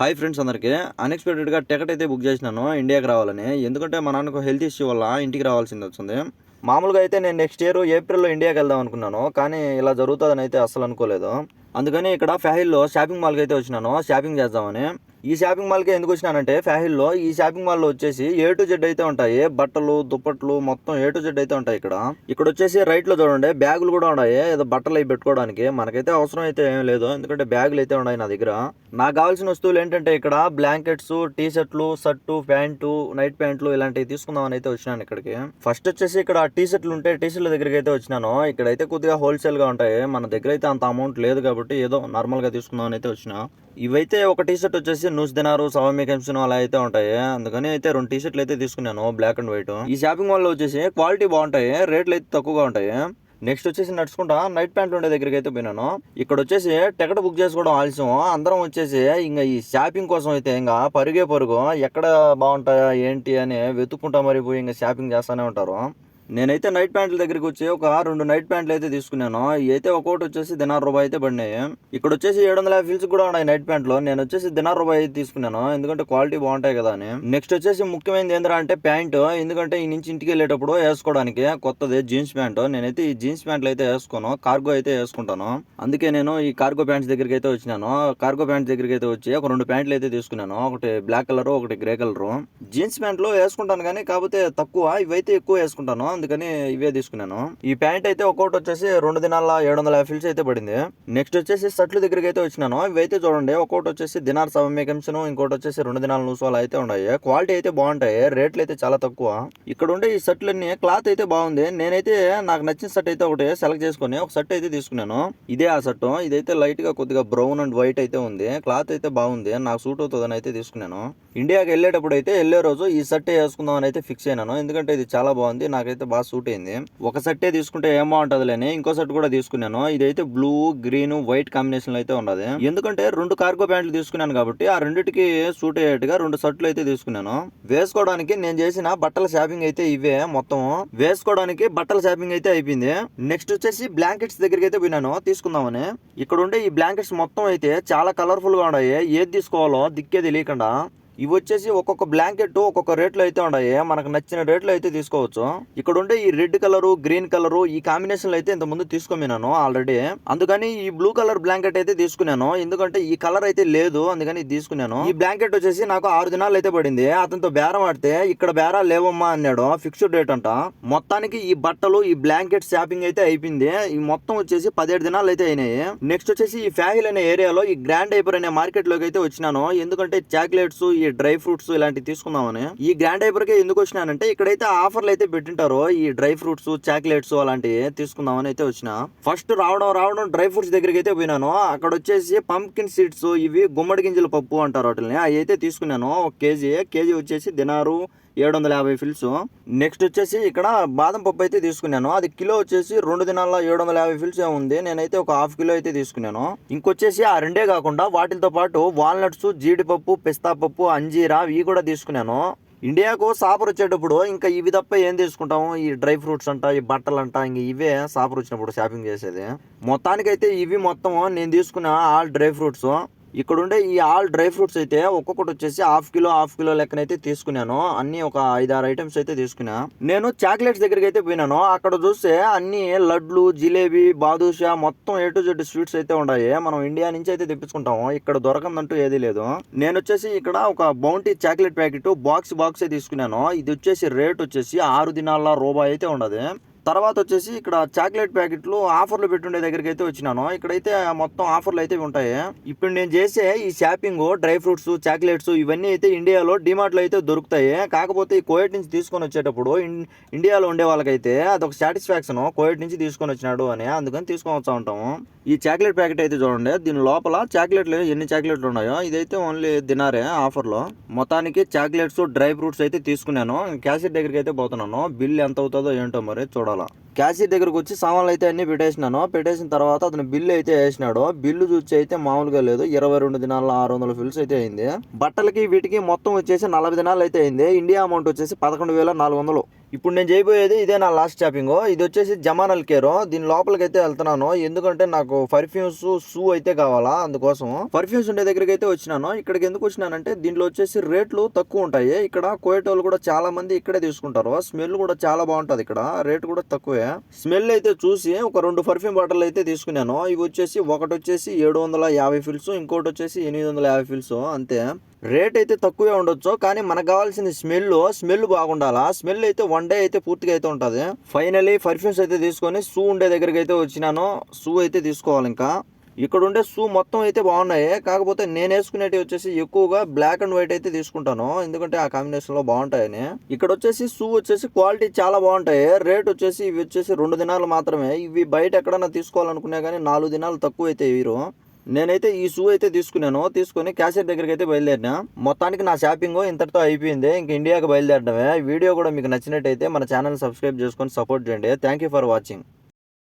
Hi friends అందరికీ. అన్ఎక్స్పెక్టెడ్గా ticket అయితే బుక్ చేసినాను ఇండియాకి రావాలని. ఎందుకంటే మా నాన్నకు హెల్త్ ఇష్యూ వల్ల ఇంటికి రావాల్సింది వచ్చింది మామూలుగా అయితే నేను నెక్స్ట్ ఇయర్ ఏప్రిల్లో ఇండియాకి వెళ్దాం అనుకున్నాను కానీ ఇలా జరుగుతుందని అయితే అస్సలు అనుకోలేదు. అందుకని ఇక్కడ ఫ్యాహిల్లో షాపింగ్ మాల్కి అయితే వచ్చినాను. షాపింగ్ చేద్దామని. ఈ షాపింగ్ మాల్కి ఎందుకు వచ్చినానంటే ఫ్యాహిల్లో ఈ షాపింగ్ మాల్లో వచ్చేసి ఏ టు జెడ్ అయితే ఉంటాయి. బట్టలు దుప్పట్లు మొత్తం ఏ టు జెడ్ అయితే ఉంటాయి ఇక్కడ. ఇక్కడ వచ్చేసి రైట్లో చూడండి బ్యాగులు కూడా ఉన్నాయి. ఏదో బట్టలు అవి పెట్టుకోవడానికి. మనకైతే అవసరం అయితే ఏం లేదు. ఎందుకంటే బ్యాగులు అయితే ఉన్నాయి నా దగ్గర. నాకు కావాల్సిన వస్తువులు ఏంటంటే ఇక్కడ బ్లాంకెట్స్ టీ షర్ట్లు షర్టు ప్యాంటు నైట్ ప్యాంట్లు ఇలాంటివి తీసుకుందామని అయితే వచ్చినాను ఇక్కడికి. ఫస్ట్ వచ్చేసి ఇక్కడ టీ షర్ట్లు ఉంటే టీ షర్ట్ల దగ్గరికి అయితే వచ్చినాను. ఇక్కడైతే కొద్దిగా హోల్సేల్గా ఉంటాయి. మన దగ్గర అయితే అంత అమౌంట్ లేదు కాబట్టి ఏదో నార్మల్గా తీసుకుందామని అయితే వచ్చిన. ఇవైతే ఒక టీ షర్ట్ వచ్చేసి నూస్ దినారు సవా మేకమ్స్ అలా అయితే ఉంటాయి. అందుకని అయితే రెండు టీ షర్ట్లు అయితే తీసుకున్నాను బ్లాక్ అండ్ వైట్ ఈ షాపింగ్ మాల్లో వచ్చేసి క్వాలిటీ బాగుంటాయి రేట్లు అయితే తక్కువగా ఉంటాయి. నెక్స్ట్ వచ్చేసి నడుచుకుంటా నైట్ ప్యాంట్లు ఉండే దగ్గరికి అయితే పోయినాను. ఇక్కడ వచ్చేసి టికెట్ బుక్ చేసుకోవడం ఆలస్యం. అందరం వచ్చేసి ఇంకా ఈ షాపింగ్ కోసం అయితే ఇంకా పరుగే పరుగు ఎక్కడ బాగుంటాయా ఏంటి అని వెతుక్కుంటా మరి పోయి ఇంకా షాపింగ్ చేస్తూనే ఉంటారు. నేనైతే నైట్ ప్యాంట్ల దగ్గరికి వచ్చి ఒక రెండు నైట్ ప్యాంట్లు అయితే తీసుకున్నాను. అయితే ఒక్కొక్కటి వచ్చేసి దినార్ రూపాయి అయితే పడినాయి. ఇక్కడ వచ్చేసి ఏడు వందల యాభై కూడా ఉన్నాయి నైట్ ప్యాంట్లో. నేను వచ్చేసి దినార్ రూపాయి అయితే తీసుకున్నాను. ఎందుకంటే క్వాలిటీ బాగుంటాయి కదా అని. నెక్స్ట్ వచ్చేసి ముఖ్యమైనది ఏంద్రా అంటే ప్యాంట్. ఎందుకంటే ఈ నుంచి ఇంటికి వెళ్ళేటప్పుడు వేసుకోవడానికి కొత్తది జీన్స్ ప్యాంట్. నేనైతే ఈ జీన్స్ ప్యాంట్లు అయితే వేసుకోను. కార్గో అయితే వేసుకుంటాను. అందుకే నేను ఈ కార్గో ప్యాంట్స్ దగ్గరికి అయితే వచ్చినాను. కార్గో ప్యాంట్స్ దగ్గరికి అయితే వచ్చి ఒక రెండు ప్యాంట్లు అయితే తీసుకున్నాను. ఒకటి బ్లాక్ కలర్ ఒకటి గ్రే కలర్. జీన్స్ ప్యాంట్లు వేసుకుంటాను కానీ కాకపోతే తక్కువ. ఇవైతే ఎక్కువ వేసుకుంటాను. అందుకని ఇవే తీసుకున్నాను. ఈ ప్యాంట్ అయితే ఒక్కొక్కటి వచ్చేసి రెండు దినాల ఏడు వందల యాభై ఫిల్స్ అయితే పడింది. నెక్స్ట్ వచ్చేసి షర్ట్ల దగ్గరికి అయితే వచ్చినాను. ఇవైతే చూడండి ఒక్కొక్కటి వచ్చేసి దినార్ సవమే కంషన్ ఇంకోటి వచ్చేసి రెండు దినాల నూసోలు అయితే ఉన్నాయి. క్వాలిటీ అయితే బాగుంటాయి రేట్లు అయితే చాలా తక్కువ. ఇక్కడ ఉండే ఈ షర్ట్లన్నీ క్లాత్ అయితే బాగుంది. నేనైతే నాకు నచ్చిన షర్ట్ అయితే ఒకటి సెలెక్ట్ చేసుకుని ఒక షర్ట్ అయితే తీసుకున్నాను. ఇదే ఆ షర్ట్. ఇదైతే లైట్గా కొద్దిగా బ్రౌన్ అండ్ వైట్ అయితే ఉంది. క్లాత్ అయితే బాగుంది. నాకు సూట్ అవుతుందని అయితే తీసుకున్నాను. ఇండియాకి వెళ్ళేటప్పుడు అయితే వెళ్ళే రోజు ఈ షర్ట్ వేసుకుందాం అని అయితే ఫిక్స్ అయినాను. ఎందుకంటే ఇది చాలా బాగుంది నాకైతే బాగా సూట్ అయింది. ఒక షర్టే తీసుకుంటే ఏం బాగుంటదిలేని ఇంకో షర్ట్ కూడా తీసుకున్నాను. ఇదైతే బ్లూ గ్రీన్ వైట్ కాంబినేషన్ అయితే ఉన్నది. ఎందుకంటే రెండు కార్గో ప్యాంట్లు తీసుకున్నాను కాబట్టి ఆ రెండిటికి సూట్ అయ్యేట్టుగా రెండు షర్ట్లు అయితే తీసుకున్నాను. వేసుకోవడానికి నేను చేసిన బట్టల షాపింగ్ అయితే ఇవే మొత్తం. వేసుకోవడానికి బట్టల షాపింగ్ అయితే అయిపోయింది. నెక్స్ట్ వచ్చేసి బ్లాంకెట్స్ దగ్గరికి అయితే పోయినాను తీసుకుందామని. ఇక్కడ ఉండే ఈ బ్లాంకెట్స్ మొత్తం అయితే చాలా కలర్ఫుల్గా ఉన్నాయి. ఏది తీసుకోవాలో దిక్కే తెలియకుండా. ఇవి వచ్చేసి ఒక్కొక్క బ్లాంకెట్ ఒక్కొక్క రేట్లో అయితే ఉన్నాయి మనకు నచ్చిన రేట్లో అయితే తీసుకోవచ్చు. ఇక్కడ ఉండే ఈ రెడ్ కలర్ గ్రీన్ కలర్ ఈ కాంబినేషన్ అయితే ఇంత ముందు తీసుకున్నాను ఆల్రెడీ అందుకని ఈ బ్లూ కలర్ బ్లాంకెట్ అయితే తీసుకున్నాను. ఎందుకంటే ఈ కలర్ అయితే లేదు అందుకని తీసుకున్నాను. ఈ బ్లాంకెట్ వచ్చేసి నాకు ఆరు దినాలు అయితే పడింది. అతనితో బేరం ఆడితే ఇక్కడ బేరా లేవమ్మా అన్నాడు. ఫిక్స్డ్ రేట్ అంట. మొత్తానికి ఈ బట్టలు ఈ బ్లాంకెట్ షాపింగ్ అయితే అయిపోయింది. ఈ మొత్తం వచ్చేసి పదిహేడు దినాలు అయితే అయినాయి. నెక్స్ట్ వచ్చేసి ఈ ఫ్యాహిల్ అనే ఏరియాలో ఈ గ్రాండ్ ఐపర్ అనే మార్కెట్లోకి అయితే వచ్చినాను. ఎందుకంటే చాక్లెట్స్ ఈ డ్రై ఫ్రూట్స్ ఇలాంటివి తీసుకుందామని. ఈ గ్రాండ్ హైపర్కి ఎందుకు వచ్చినానంటే ఇక్కడైతే ఆఫర్లు అయితే పెట్టింటారు ఈ డ్రై ఫ్రూట్స్ చాక్లెట్స్ అలాంటివి తీసుకుందామని అయితే వచ్చిన. ఫస్ట్ రావడం రావడం డ్రై ఫ్రూట్స్ దగ్గరికి అయితే పోయినాను. అక్కడ వచ్చేసి పంకిన్ సీడ్స్ ఇవి గుమ్మడి గింజల పప్పు అంటారు వాటిని అవి అయితే తీసుకున్నాను. ఒక కేజీ కేజీ వచ్చేసి దినారు ఏడు వందల యాభై ఫిల్స్ నెక్స్ట్ వచ్చేసి ఇక్కడ బాదం పప్పు అయితే తీసుకున్నాను. అది కిలో వచ్చేసి రెండు దినాల్లో ఏడు వందల యాభై ఫిల్స్ ఉంది. నేనైతే ఒక హాఫ్ కిలో అయితే తీసుకున్నాను. ఇంకొచ్చేసి ఆ రెండే కాకుండా వాటితో పాటు వాల్నట్స్ జీడిపప్పు పిస్తా పప్పు అంజీరా ఇవి కూడా తీసుకున్నాను. ఇండియాకు సాపర్ వచ్చేటప్పుడు ఇంకా ఇవి తప్ప ఏం తీసుకుంటాము? ఈ డ్రై ఫ్రూట్స్ అంట ఈ బట్టలు అంట ఇంక ఇవే సాపర్ వచ్చినప్పుడు షాపింగ్ చేసేది. మొత్తానికైతే ఇవి మొత్తం నేను తీసుకున్న ఆల్ డ్రై ఫ్రూట్స్ ఇక్కడ ఉండే ఈ ఆల్ డ్రై ఫ్రూట్స్ అయితే ఒక్కొక్కటి వచ్చేసి హాఫ్ కిలో హాఫ్ కిలో లెక్కనైతే తీసుకున్నాను. అన్ని ఒక ఐదారు ఐటమ్స్ అయితే తీసుకున్నా. నేను చాక్లెట్స్ దగ్గరికి అయితే పోయినాను. అక్కడ చూస్తే అన్ని లడ్లు జిలేబీ బాదుషా మొత్తం ఏ టు జెడ్ స్వీట్స్ అయితే ఉన్నాయి మనం ఇండియా నుంచి అయితే తెప్పించుకుంటాము. ఇక్కడ దొరకందంటూ ఏదీ లేదు. నేను వచ్చేసి ఇక్కడ ఒక Bounty chocolate packet box box తీసుకున్నాను. ఇది వచ్చేసి రేట్ వచ్చేసి ఆరు దినాల రూపాయి అయితే ఉండదు. తర్వాత వచ్చేసి ఇక్కడ చాక్లెట్ ప్యాకెట్లు ఆఫర్లు పెట్టుండే దగ్గరికి అయితే వచ్చినాను. ఇక్కడైతే మొత్తం ఆఫర్లు అయితే ఉంటాయి. ఇప్పుడు నేను చేసే ఈ షాపింగ్ డ్రై ఫ్రూట్స్ చాక్లెట్స్ ఇవన్నీ అయితే ఇండియాలో డిమార్ట్లో అయితే దొరుకుతాయి. కాకపోతే ఈ కోయట్ నుంచి తీసుకొని వచ్చేటప్పుడు ఇన్- ఇండియాలో ఉండే వాళ్ళకైతే అదొక సాటిస్ఫాక్షన్ కోయట్ నుంచి తీసుకొని వచ్చినాడు అని అందుకని తీసుకొని వస్తూ ఉంటాము. ఈ చాక్లెట్ ప్యాకెట్ అయితే చూడండి దీని లోపల చాక్లెట్లు ఎన్ని చాక్లెట్లు ఉన్నాయో ఇదైతే ఓన్లీ దినారే ఆఫర్లో. మొత్తానికి చాక్లెట్స్ డ్రై ఫ్రూట్స్ అయితే తీసుకున్నాను. క్యాసెట్ దగ్గరికి అయితే పోతున్నాను. బిల్ ఎంత అవుతుందో ఏంటో మరి చూడండి క్యాషియర్ దగ్గరకు వచ్చి సామాన్లు అయితే అన్ని పెట్టేసినాను. పెట్టేసిన తర్వాత అతను బిల్లు అయితే వేసినాడు. బిల్లు చూసి అయితే మామూలుగా లేదు. ఇరవై రెండు దినాల ఆరు వందల ఫిల్స్ అయితే అయింది. బట్టలకి వీటికి మొత్తం వచ్చేసి నలభై దినాలు అయితే అయింది. ఇండియా అమౌంట్ వచ్చేసి పదకొండు వేల నాలుగు వందలు. ఇప్పుడు నేను చేయబోయేది ఇదే నా లాస్ట్ షాపింగ్ ఇది వచ్చేసి జమానల్ కేరో దీని లోపలికి అయితే వెళ్తున్నాను. ఎందుకంటే నాకు పర్ఫ్యూమ్స్ షూ అయితే కావాలా అందుకోసం పర్ఫ్యూమ్స్ ఉండే దగ్గరికి అయితే వచ్చినాను. ఇక్కడికి ఎందుకు వచ్చినానంటే దీంట్లో వచ్చేసి రేట్లు తక్కువ ఉంటాయి. ఇక్కడ కోయటోళ్ళు కూడా చాలా మంది ఇక్కడే తీసుకుంటారు. స్మెల్ కూడా చాలా బాగుంటుంది ఇక్కడ. రేట్ కూడా తక్కువే. స్మెల్ అయితే చూసి ఒక రెండు పర్ఫ్యూమ్ బాటిల్ అయితే తీసుకున్నాను. ఇవి వచ్చేసి ఒకటి వచ్చేసి ఏడు వందల యాభై ఫిల్స్ ఇంకోటి వచ్చేసి ఎనిమిది వందల యాభై ఫిల్స్ అంతే. రేట్ అయితే తక్కువే ఉండొచ్చు కానీ మనకు కావాల్సిన స్మెల్ స్మెల్ బాగుండాలా? స్మెల్ అయితే వన్ డే అయితే పూర్తిగా అయితే ఉంటుంది. ఫైనలీ పర్ఫ్యూమ్స్ అయితే తీసుకొని షూ ఉండే దగ్గరికి అయితే వచ్చినాను. షూ అయితే తీసుకోవాలి ఇంకా. ఇక్కడ ఉండే షూ మొత్తం అయితే బాగున్నాయి. కాకపోతే నేను వేసుకునేటివి వచ్చేసి ఎక్కువగా బ్లాక్ అండ్ వైట్ అయితే తీసుకుంటాను. ఎందుకంటే ఆ కాంబినేషన్లో బాగుంటాయని. ఇక్కడ వచ్చేసి షూ వచ్చేసి క్వాలిటీ చాలా బాగుంటాయి. రేట్ వచ్చేసి ఇవి వచ్చేసి రెండు దినాలు మాత్రమే. ఇవి బయట ఎక్కడన్నా తీసుకోవాలనుకున్నా కానీ నాలుగు దినాలు తక్కువ అయితే వీరు నేనైతే ఈ షూ అయితే తీసుకున్నాను. తీసుకొని క్యాషియర్ దగ్గరికి అయితే బయలుదేరినా. మొత్తానికి నా షాపింగ్ ఇంతటితో అయిపోయింది. ఇంక ఇండియాకి బయలుదేరడమే. వీడియో కూడా మీకు నచ్చినట్టయితే మన ఛానల్ సబ్స్క్రైబ్ చేసుకొని సపోర్ట్ చేయండి. Thank you for watching